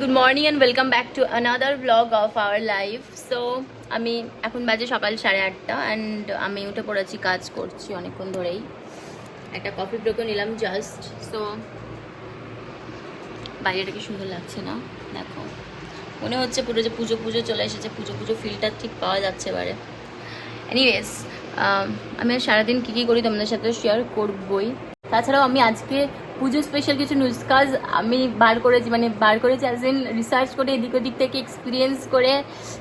Good morning and welcome back to another blog of our life so আমি এখন বাজে সকাল সাড়ে আটটা অ্যান্ড আমি উঠে পড়েছি, কাজ করছি অনেকক্ষণ ধরেই। একটা কফি ব্রেকও নিলাম জাস্ট সো বাইরেটা কি সুন্দর লাগছে না? দেখো। মনে হচ্ছে পুরো যে পুজো পুজো চলে এসেছে, পুজো পুজো ফিলটা ঠিক পাওয়া যাচ্ছে এবারে। এনিওয়েজ আমি সারাদিন কী কী করি তোমাদের সাথে শেয়ার করবই। তাছাড়াও আমি আজকে পুজো স্পেশাল কিছু নুসকাজ আমি বার করেছি মানে বার করেছি অ্যাজ ইন রিসার্চ করে এদিক ওদিক থেকে এক্সপিরিয়েন্স করে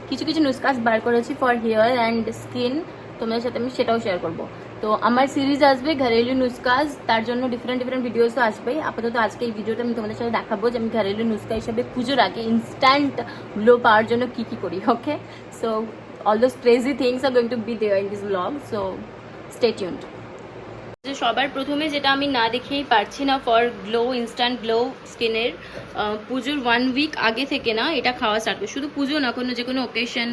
কিছু কিছু নুস্কাজ বার করেছি ফর হেয়ার অ্যান্ড স্কিন তোমাদের সাথে আমি সেটাও শেয়ার করব। তো আমার সিরিজ আসবে ঘরেলু নুস্কাজ তার জন্য ডিফারেন্ট ডিফারেন্ট ভিডিওস তো আসবেই আপাতত আজকে এই ভিডিওটা আমি তোমাদের সাথে দেখাবো যে আমি ঘরেলু নুস্কা হিসাবে পুজোর আগে ইনস্ট্যান্ট গ্লো পাওয়ার জন্য কী কী করি okay so those crazy things are going to be there in this vlog, so stay tuned যে সবার প্রথমে যেটা আমি না দেখেই পারছি না ফর গ্লো ইনস্ট্যান্ট গ্লো স্কিনের পুজোর ওয়ান উইক আগে থেকে না এটা খাওয়া স্টার্ট করে। শুধু পুজো না, কোনো যে কোনো ওকেশন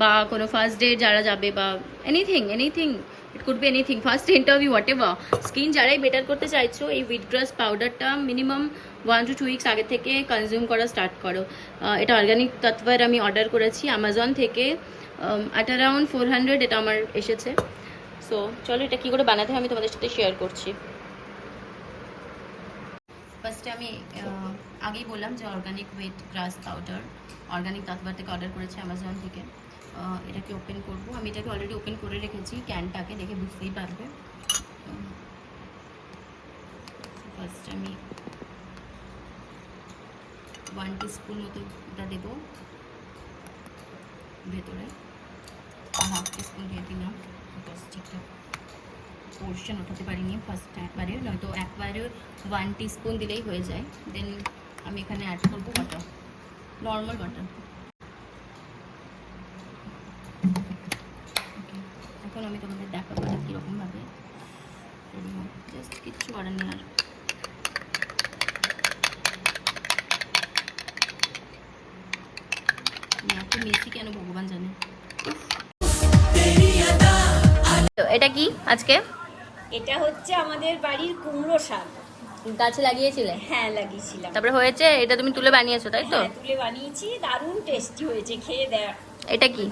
বা কোনো ফার্স্ট ডে যারা যাবে বা anything anything it could be anything first interview whatever skin যারাই বেটার করতে চাইছো, এই উইথগ্রাস পাউডারটা minimum one to two weeks আগে থেকে কনজিউম করা স্টার্ট করো। এটা অর্গানিক তত্ত্বের আমি অর্ডার করেছি অ্যামাজন থেকে অ্যাট অ্যারাউন্ড ফোর হান্ড্রেড এটা আমার এসেছে। সো চলো এটা কী করে বানাতে হয় আমি তোমাদের সাথে শেয়ার করছি। ফার্স্টে আমি আগেই বললাম যে organic wheat grass powder organic তাৎবার থেকে অর্ডার করেছি অ্যামাজন থেকে। এটাকে ওপেন করব। আমি এটাকে অলরেডি ওপেন করে রেখেছি, ক্যানটাকে দেখে বুঝতেই পারবে। ফার্স্ট আমি ওয়ান টিস্পুন মতো এটা দেবো। ভেতরে হাফ টিস্পুন দিয়ে দিলাম। জাস্ট ঠিকঠাক পোর্শন ওঠাতে পারিনি ফার্স্ট একবারে, নয়তো একবারে ওয়ান টিস্পুন দিলেই হয়ে যায়। দেন আমি এখানে অ্যাড করব বাটার নর্মাল বাটার এখন আমি তোমাদের দেখাবো এটা কীরকমভাবে। জাস্ট কিচ্ছু করার নেই আর। এত মিষ্টি কেন, ভগবান জানে। এটা কি আজকে? এটা হচ্ছে আমাদের বাড়ির কুমড়ো শাক। গাছে লাগিয়েছিলে? হ্যাঁ লাগিয়েছিলাম। তারপরে হয়েছে? এটা তুমি তুলে বানিয়েছো তাই তো? হ্যাঁ, তুলে বানিয়েছি। দারুণ টেস্টি হয়েছে খেয়ে দেয় এটা কি?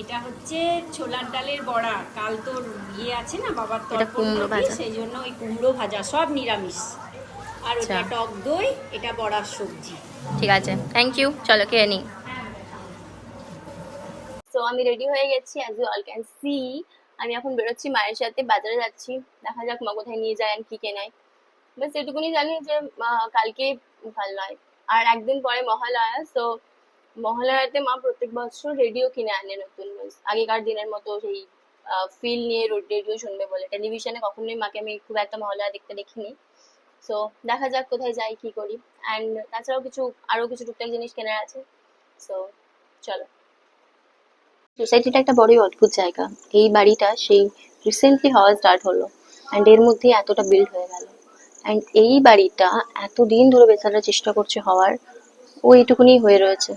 এটা হচ্ছে ছোলার ডালের বড়া। কাল তোর ইয়ে আছে না বাবার এটা কুমড়ো ভাজা। সেই জন্য ওই কুমড়ো ভাজা সব নিরামিষ। আর ওটা আচ্ছা। টক দই এটা বড়ার সবজি। ঠিক আছে। থ্যাংক ইউ চলো খেয়ে নিই তো আমি রেডি হয়ে গেছি as you all can see আমি এখন বেরোচ্ছি, মায়ের সাথে বাজারে যাচ্ছি। দেখা যাক মা কোথায় নিয়ে যায় কি কেনায়। ব্যাস, এটুকুনি জানি যে কালকে ভালো নয়। আর একদিন পরে মহালয়া সো মহালয়াতে মা প্রত্যেক বছর রেডিও কিনে আনে নতুন আগেকার দিনের মতো সেই ফিল নিয়ে রেডিও শুনবে বলে। টেলিভিশনে কখনোই মাকে আমি খুব একটা মহালয়া দেখতে দেখিনি। সো দেখা যাক কোথায় যাই, কি করি। অ্যান্ড তাছাড়াও কিছু আরও কিছু টুকটাক জিনিস কেনার আছে। সো চলো। সোসাইটিটা একটা বড়ই অদ্ভুত জায়গা। এই বাড়িটা সেই রিসেন্টলি হওয়া স্টার্ট হলো অ্যান্ড এর মধ্যে এতটা বিল্ড হয়ে গেল। অ্যান্ড এই বাড়িটা এতদিন ধরে বেচারা চেষ্টা করছে হওয়ার, ও এইটুকুনি হয়ে রয়েছে।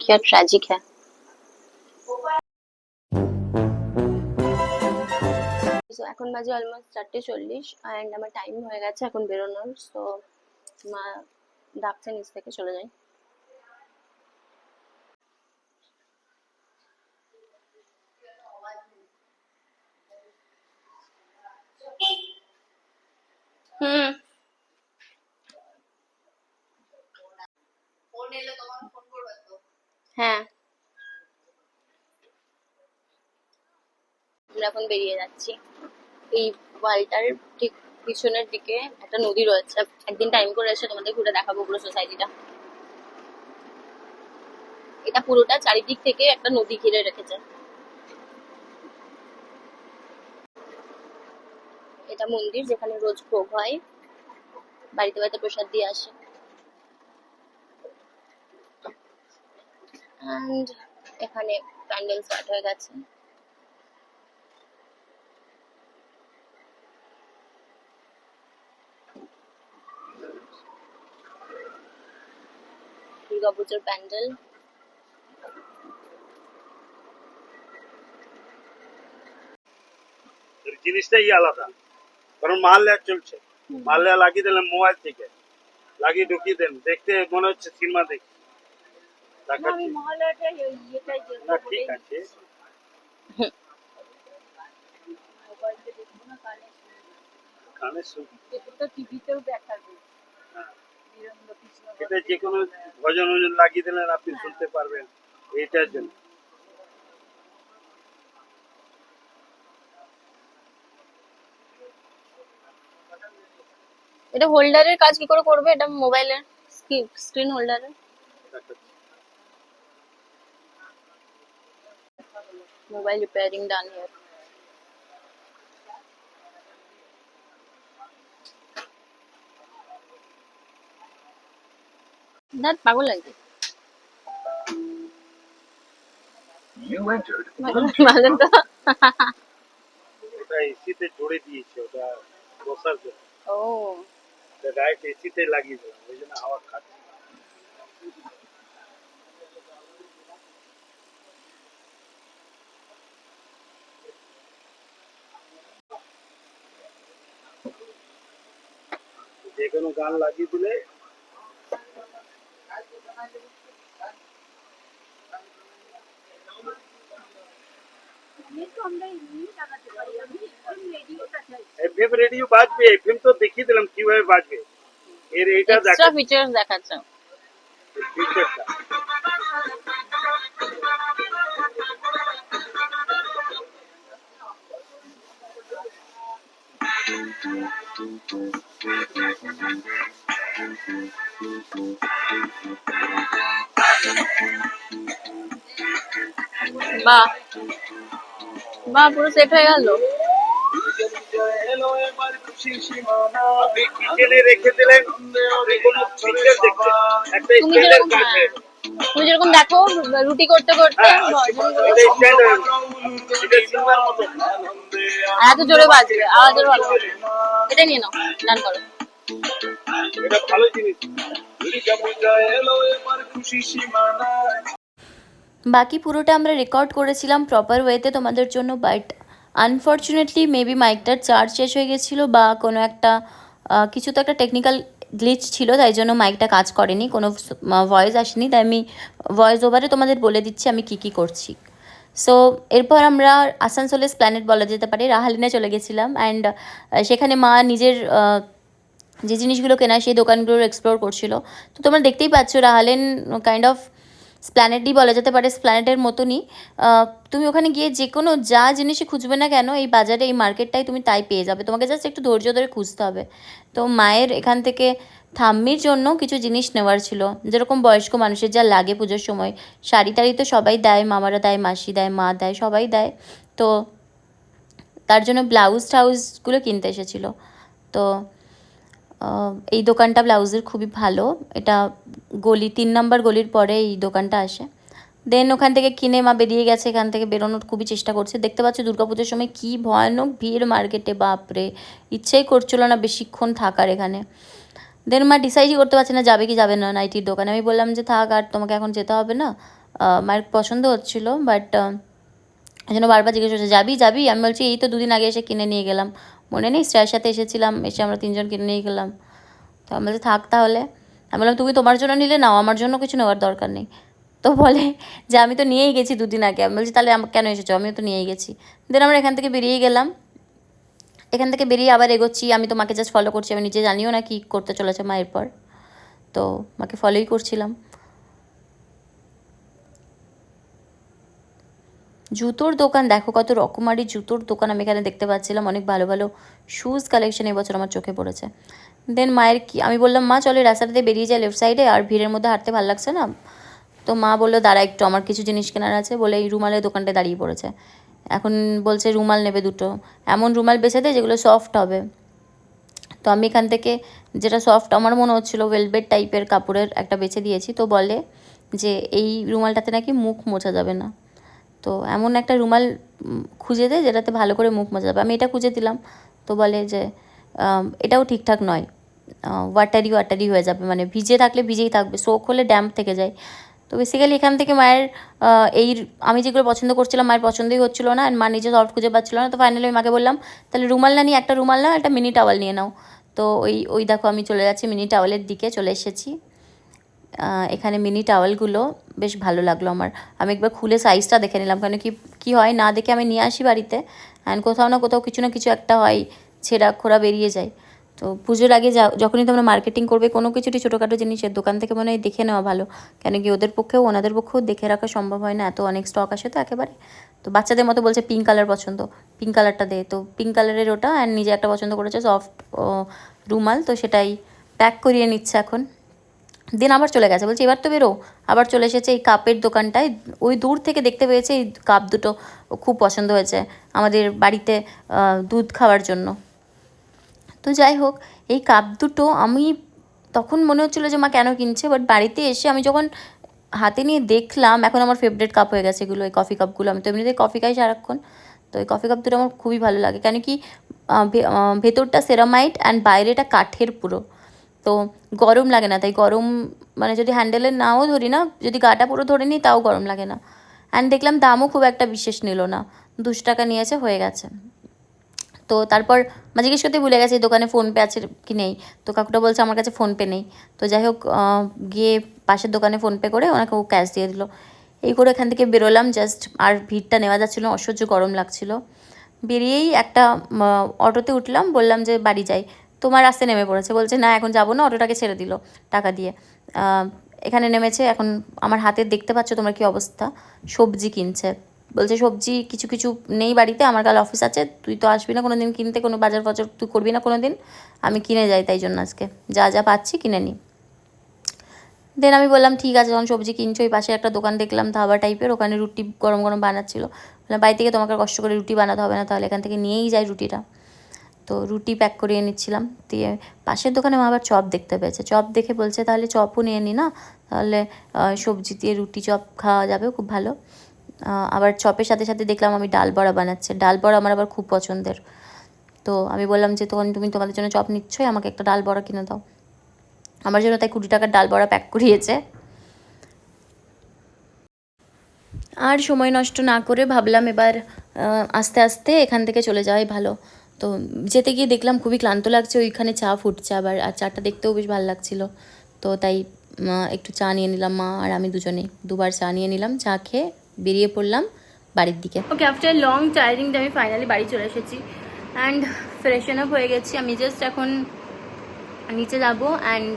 কি আর ট্র্যাজিক হ্যাঁ। এখন বাজে অলমোস্ট চারটে চল্লিশ অ্যান্ড আমার টাইম হয়ে গেছে এখন বেরোনোর সো মা ডাকছে নিচ থেকে, চলে যাই। হুম। হ্যাঁ। আমরা এখন বেরিয়ে যাচ্ছি। এই ওয়ালটার ঠিক পিছনের দিকে একটা নদী রয়েছে। একদিন টাইম করে এসে তোমাদের ঘুরে দেখাবো পুরো সোসাইটিটা এটা পুরোটা চারিদিক থেকে একটা নদী ঘিরে রেখেছে। এটা মন্দির, যেখানে রোজ ভোগ হয়। বাড়িতে বাড়িতে প্রসাদ দিয়ে আসে। এখানে প্যান্ডেল স্টার্ট হয়ে গেছে। দুর্গাপুজোর প্যান্ডেল। জিনিসটাই আলাদা। কারণ মাহাল্লা চলছে। মাহাল্লা লাগিয়ে দিলেন মোবাইল থেকে। লাগিয়ে ঢুকিয়ে দেন। দেখতে মনে হচ্ছে সিনেমা দেখি দেখাচ্ছি। মহালয়াটা ইয়েটাই না ঠিক আছে। কানে শুনি টিভিতেও দেখাবে হ্যাঁ। এটা যে কোনো ভজন ভজন লাগিয়ে দিলেন আপনি শুনতে পারবেন। এইটার জন্য। এটা হোল্ডারের কাজ কি করে করবে? এটা মোবাইলের স্ক্রিন হোল্ডারের দেখাচ্ছি মোবাইল রিপেয়ারিং ডান হিয়ার না পাগল লাগছে ভালো তো। ওটা এসিতে জুড়ে দিয়েছে ওটা বসার জন্য। ও। ডাইরেক্ট এসিতে লাগিয়ে দিলাম ওই জন্য হাওয়া খাচ্ছে। যে কোনো গান লাগিয়ে দিলে এফএম রেডিও বাজবে এফএম তো দেখিয়ে দিলাম কীভাবে বাজবে এর এইটা এক্সট্রা দেখা ফিচার্স দেখাচ্ছে ফিচারটা বাহ বাহ পুরো সেট হয়ে গেল। তুমি যেরকম হ্যাঁ। তুমি যেরকম দেখো রুটি করতে করতে হ্যাঁ, এত জোরে বাজবে আওয়াজের ভালো এটা নিয়ে নাও ডান করো। এটা ভালো জিনিস। বাকি পুরোটা আমরা রেকর্ড করেছিলাম প্রপার ওয়েতে তোমাদের জন্য বাট আনফর্চুনেটলি মেবি মাইকটার চার্জ শেষ হয়ে গেছিল বা কোনো একটা কিছু তো একটা টেকনিক্যাল গ্লিচ ছিল, তাই জন্য মাইকটা কাজ করেনি, কোনো ভয়েস আসেনি, তাই আমি ভয়েস ওভারে তোমাদের বলে দিচ্ছি আমি কি কি করছি। সো এরপর আমরা আসানসোলের প্ল্যানেট বলা যেতে পারে, রাহালিনে চলে গেছিলাম অ্যান্ড সেখানে মা নিজের যে জিনিসগুলো কেনা, সেই দোকানগুলোর এক্সপ্লোর করছিল। তো তোমরা দেখতেই পাচ্ছ, রাহালেন কাইন্ড অফ স্প্ল্যানেটই বলা যেতে পারে স্প্ল্যানেটের মতনই। তুমি ওখানে গিয়ে যে কোনো যা জিনিসই খুঁজবে না কেন, এই বাজারে, এই মার্কেটটাই তুমি তাই পেয়ে যাবে। তোমাকে জাস্ট একটু ধৈর্য ধরে খুঁজতে হবে। তো মায়ের এখান থেকে ঠাম্মির জন্য কিছু জিনিস নেওয়ার ছিল। যেরকম বয়স্ক মানুষের যা লাগে পুজোর সময় শাড়ি টাড়ি তো সবাই দেয়, মামারা দেয়, মাসি দেয়, মা দেয়, সবাই দেয়। তো তার জন্য ব্লাউজ টাউজগুলো কিনতে এসেছিল। তো এই দোকানটা ব্লাউজের খুবই ভালো। এটা গলি, তিন নম্বর গলির পরে এই দোকানটা আসে। দেন ওখান থেকে কিনে মা বেরিয়ে গেছে, এখান থেকে বেরোনোর খুবই চেষ্টা করছে। দেখতে পাচ্ছ দুর্গাপুজোর সময় কী ভয়ানক ভিড় মার্কেটে, বাপরে! ইচ্ছেই করছিল না বেশিক্ষণ থাকার এখানে। দেন মা ডিসাইডই করতে পারছে না, যাবে কি যাবে না নাইটির দোকানে। আমি বললাম যে, থাক, আর তোমাকে এখন যেতে হবে না। মায়ের পছন্দ হচ্ছিল বাট জন্য বারবার জিজ্ঞেস করছে, যাবি যাবি? আমি বলছি, এই তো দুদিন আগে এসে কিনে নিয়ে গেলাম। মনে নেই, স্যারের সাথে এসেছিলাম, এসে আমরা তিনজন কিনে নিয়ে গেলাম। তো আমি বলছি, থাক তাহলে। আমি বললাম, তুমি তোমার জন্য নিলে নাও, আমার জন্য কিছু নেওয়ার দরকার নেই। তো বলে যে, আমি তো নিয়েই গেছি দুদিন আগে। আমি বলছি, তাহলে কেন এসেছ? আমিও তো নিয়েই গেছি। দেন আমরা এখান থেকে বেরিয়ে গেলাম। এখান থেকে বেরিয়ে আবার এগোচ্ছি। আমি তো মাকে জাস্ট ফলো করছি, আমি নিজে জানিও না কি করতে চলেছে মায়ের পর। তো মাকে ফলোই করছিলাম। জুতোর দোকান, দেখো কত রকমারি জুতোর দোকান আমি এখানে দেখতে পাচ্ছিলাম। অনেক ভালো ভালো শুজ কালেকশন এবছর আমার চোখে পড়েছে। দেন মায়ের কি, আমি বললাম, মা, চলে রাস্তাটাতে বেরিয়ে যায় লেফট সাইডে আর ভিড়ের মধ্যে হাঁটতে ভালো লাগছে না? তো মা বলল, দাঁড়া একটু, আমার কিছু জিনিস কেনার আছে। বলে এই রুমালের দোকানটা দাঁড়িয়ে পড়েছে। এখন বলছে, রুমাল নেবে দুটো। এমন রুমাল বেছে দেয় যেগুলো সফট হবে। তো আমি এখান থেকে যেটা সফট আমার মনে হচ্ছিল ওয়েলভেট টাইপের কাপড়ের একটা বেছে দিয়েছি। তো বলে যে, এই রুমালটাতে নাকি মুখ মোছা যাবে না। তো এমন একটা রুমাল খুঁজে দে যেটাতে ভালো করে মুখ মোছা যাবে আমি এটা খুঁজে দিলাম। তো বলে যে এটাও ঠিকঠাক নয়। ওয়াটারি ওয়াটারি হয়ে যাবে। মানে ভিজে থাকলে ভিজেই থাকবে। সোক হলে ড্যাম্প থেকে যায়। তো বেসিক্যালি এখান থেকে মায়ের এই আমি যেগুলো পছন্দ করছিলাম মায়ের পছন্দই হচ্ছিল না। আর মা নিজে সফট খুঁজে পাচ্ছিল না। তো ফাইনালি আমি মাকে বললাম, তাহলে রুমাল না নিয়ে একটা রুমাল না একটা মিনি টাওয়াল নিয়ে নাও। তো ওই ওই দেখো আমি চলে যাচ্ছি মিনি টাওয়ালের দিকে, চলে এসেছি। এখানে মিনি টাওয়ালগুলো বেশ ভালো লাগল আমার। আমি একবার খুলে সাইজটা দেখে নিলাম, কেন কি, কী হয় না দেখে আমি নিয়ে আসি বাড়িতে। অ্যান্ড কোথাও না কোথাও কিছু না কিছু একটা হয়, ছেঁড়া খোড়া বেরিয়ে যায়। তো পুজোর আগে যা, যখনই তোমরা মার্কেটিং করবে, কোনো কিছুটি ছোটোখাটো জিনিসের দোকান থেকে মনে হয় দেখে নেওয়া ভালো। কেন কি ওদের পক্ষেও, ওনাদের পক্ষেও দেখে রাখা সম্ভব হয় না, এত অনেক স্টক আসে তো একেবারে। তো বাচ্চাদের মতো বলছে পিঙ্ক কালার পছন্দ পিঙ্ক কালারটা দে। তো পিঙ্ক কালারের ওটা অ্যান্ড নিজে একটা পছন্দ করেছে সফট রুমাল, তো সেটাই প্যাক করিয়ে নিচ্ছে এখন। দিন আবার চলে গেছে। বলছে, এবার তো বেরো। আবার চলে এসেছে এই কাপের দোকানটায়। ওই দূর থেকে দেখতে পেয়েছে এই কাপ দুটো খুব পছন্দ হয়েছে আমাদের বাড়িতে দুধ খাওয়ার জন্য। তো যাই হোক, এই কাপ দুটো আমি তখন মনে হচ্ছিল যে মা কেন কিনছে? বাট বাড়িতে এসে আমি যখন হাতে নিয়ে দেখলাম, এখন আমার ফেভারিট কাপ হয়ে গেছে এগুলো, এই কফি কাপগুলো আমি তো এমনিতে কফি খাই সারাক্ষণ। তো এই কফি কাপ দুটো আমার খুবই ভালো লাগে। কেন কি ভেতরটা সেরামাইট অ্যান্ড বাইরেটা কাঠের পুরো। তো গরম লাগে না, তাই গরম মানে যদি হ্যান্ডেলের নাও ধরি না, যদি গাটা পুরো ধরে নিই, তাও গরম লাগে না। অ্যান্ড দেখলাম দামও খুব একটা বিশেষ নিল না, দুশো টাকা নিয়েছে, হয়ে গেছে। তো তারপর মা জিজ্ঞেস করতে ভুলে গেছে, দোকানে ফোনপে আছে কি নেই? তো কাকুটা বলছে আমার কাছে ফোনপে নেই। তো যাই হোক গিয়ে পাশের দোকানে ফোনপে করে ওনাকে ও ক্যাশ দিয়ে দিল। এই করে এখান থেকে বেরোলাম জাস্ট আর ভিড়টা নেওয়া যাচ্ছিল, অসহ্য গরম লাগছিল। বেরিয়েই একটা অটোতে উঠলাম, বললাম যে বাড়ি যাই। তোমার রাস্তায় নেমে পড়েছে। বলছে, না, এখন যাব না, অটোটাকে ছেড়ে দিল টাকা দিয়ে। এখানে নেমেছে, এখন আমার হাতে দেখতে পাচ্ছ তোমরা কি অবস্থা। সবজি কিনছে। বলছে, সবজি কিছু কিছু নেই বাড়িতে, আমার কাল অফিস আছে, তুই তো আসবি না কোনো দিন কিনতে, কোনো বাজার ফাজার তুই করবি না কোনো দিন আমি কিনে যাই তাই জন্য আজকে। যা যা পাচ্ছি কিনে নিই দেন আমি বললাম, ঠিক আছে, যখন সবজি কিনছো ওই পাশে একটা দোকান দেখলাম, ধাবা টাইপের ওখানে রুটি গরম গরম বানাচ্ছিল। বললাম, বাড়ি থেকে তোমাকে কষ্ট করে রুটি বানাতে হবে না, তাহলে এখান থেকে নিয়েই যাই রুটিটা। তো রুটি প্যাক করিয়ে নিচ্ছিলাম দিয়ে পাশের দোকানে মা আবার চপ দেখতে পেয়েছে। চপ দেখে বলছে, তাহলে চপও নিয়ে নি না? তাহলে সবজি দিয়ে রুটি চপ খাওয়া যাবে, খুব ভালো। আবার চপের সাথে সাথে দেখলাম আমি ডাল বড়া বানাচ্ছে। ডাল বড়া আমার আবার খুব পছন্দের। তো আমি বললাম যে, তখন তুমি তোমাদের জন্য চপ নিচ্ছই, আমাকে একটা ডাল বড়া কিনে দাও। আমার জন্য তাই কুড়ি টাকার ডাল বড়া প্যাক করিয়েছে। আর সময় নষ্ট না করে ভাবলাম এবার আস্তে আস্তে এখান থেকে চলে যাওয়াই ভালো। তো যেতে গিয়ে দেখলাম খুবই ক্লান্ত লাগছে, ওইখানে চা ফুটছে আবার, আর চাটা দেখতেও বেশ ভালো লাগছিল। তো তাই একটু চা নিয়ে নিলাম, মা আর আমি দুজনেই দুবার চা নিয়ে নিলাম, চা খেয়ে বেরিয়ে পড়লাম বাড়ির দিকে। ওকে আফটার লং টায়ারিং আমি ফাইনালি বাড়ি চলে এসেছি। অ্যান্ড ফ্রেশন আপ হয়ে গেছি। আমি জাস্ট এখন নিচে যাব অ্যান্ড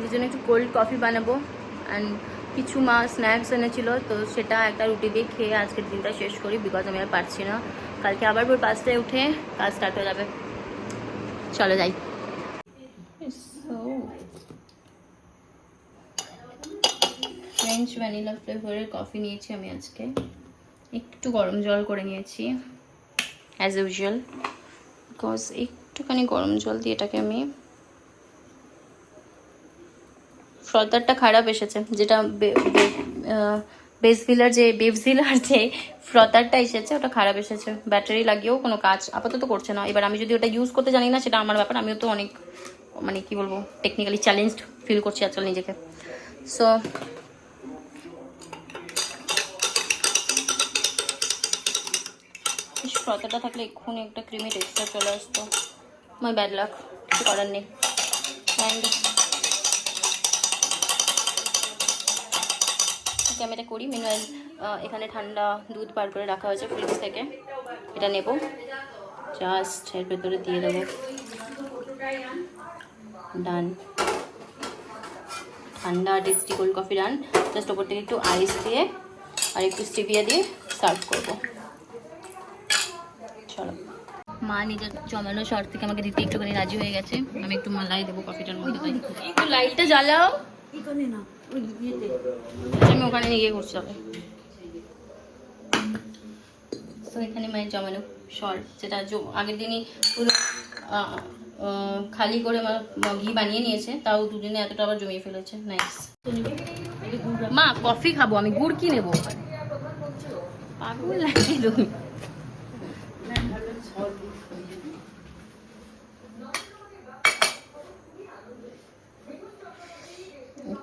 দুজনে একটু কোল্ড কফি বানাবো। অ্যান্ড কিছু মা স্ন্যাক্স এনেছিল, তো সেটা একটা রুটি দিয়ে খেয়ে আজকের দিনটা শেষ করি বিকজ আমি আর পারছি না। কালকে আবার ভোর পাঁচটায় উঠে কাজ স্টার্ট হয়ে যাবে। চলো যাই। ফ্রেঞ্চ ভ্যানিলা ফ্লেভারের কফি নিয়েছি আমি আজকে। একটু গরম জল করে নিয়েছি অ্যাজ ইউজুয়াল বিকজ একটুখানি গরম জল দিয়ে এটাকে আমি ফ্রদারটা খারাপ এসেছে, যেটা বেসভিলার যে বেভজিলার যে ফ্রদারটা এসেছে, ওটা খারাপ এসেছে। ব্যাটারি লাগিয়েও কোনো কাজ আপাতত করছে না। এবার আমি যদি ওটা ইউজ করতে জানি না, সেটা আমার ব্যাপার। আমিও তো অনেক মানে কি বলব টেকনিক্যালি চ্যালেঞ্জড ফিল করছি আজকাল নিজেকে। সো ফ্রদারটা থাকলে এক্ষুনি একটা ক্রিমি টেক্সচার চলে আসতো। মাই ব্যাড লাক করার নেই। অ্যান্ড ওকে আমি এটা করি মিনওয়াইল এখানে ঠান্ডা দুধ বার করে রাখা হয়েছে ফ্রিজ থেকে। এটা নেব। জাস্ট এর ভেতরে দিয়ে দেবো। ডান ঠান্ডা tasty cold coffee done just ওপর থেকে একটু আইস দিয়ে আর একটু স্টিভিয়া দিয়ে সার্ভ করব। চলো। মা নিজের জমানো শর্ট থেকে আমাকে দিতে একটুখানি রাজি হয়ে গেছে। আমি একটু মালাই দেবো কফিটার মধ্যে। একটু লাইটটা জ্বালাও। আচ্ছা, আমি ওখানে গিয়ে করছি হবে তো এখানে মায়ের জমানো শর্ট যেটা আগের দিনই পুরো খালি করে ঘি বানিয়ে নিয়েছে, তাও দুদিনে এতটা আবার জমিয়ে ফেলেছে। নাইস মা, কফি খাব, আমি গুড় কি নেব? পাগল লাগে তুমি।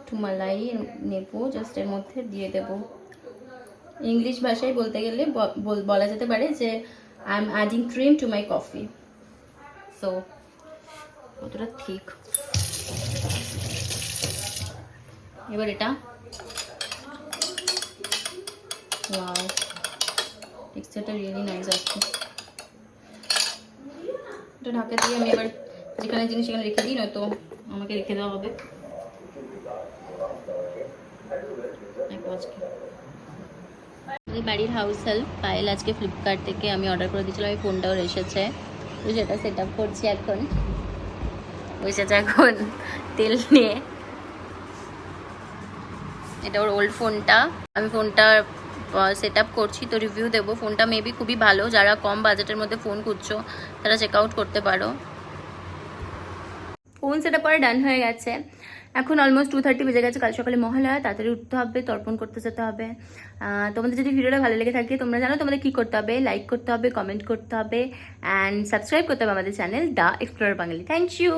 একটু মালাই নেব জাস্ট এর মধ্যে দিয়ে দেব। ইংলিশ ভাষায় বলতে গেলে বলা যেতে পারে যে I am adding cream to my coffee so কতটা ঠিক। এবার এটা। রিয়েলি এটা ঢাকা দিয়ে আমি এবার যেখানে জিনিস সেখানে রেখে দিই, নয়তো আমাকে রেখে দেওয়া হবে দেখো আজকে আমাদের বাড়ির হাউস হেল্প পায়েল আজকে ফ্লিপকার্ট থেকে আমি অর্ডার করে দিয়েছিলাম আমি ফোনটাও এসেছে। তো সেটা সেট আপ করছি এখন। বসেছে এখন তেল নিয়ে এটা ওর ওল্ড ফোনটা আমি ফোনটা সেট আপ করছি তো রিভিউ দেবো। ফোনটা মেবি খুবই ভালো যারা কম বাজেটের মধ্যে ফোন খুঁজছো তারা চেক আউট করতে পারো। ফোন সেট আপ করা ডান হয়ে গেছে। এখন অলমোস্ট টু থার্টি বেজে গেছে, কাল সকালে মহালয়া, তাড়াতাড়ি উঠতে হবে, তর্পণ করতে যেতে হবে। তোমাদের যদি ভিডিওটা ভালো লেগে থাকে, তোমরা জানো তোমাদের কী করতে হবে লাইক করতে হবে কমেন্ট করতে হবে অ্যান্ড সাবস্ক্রাইব করতে হবে আমাদের channel the explore Bangali thank you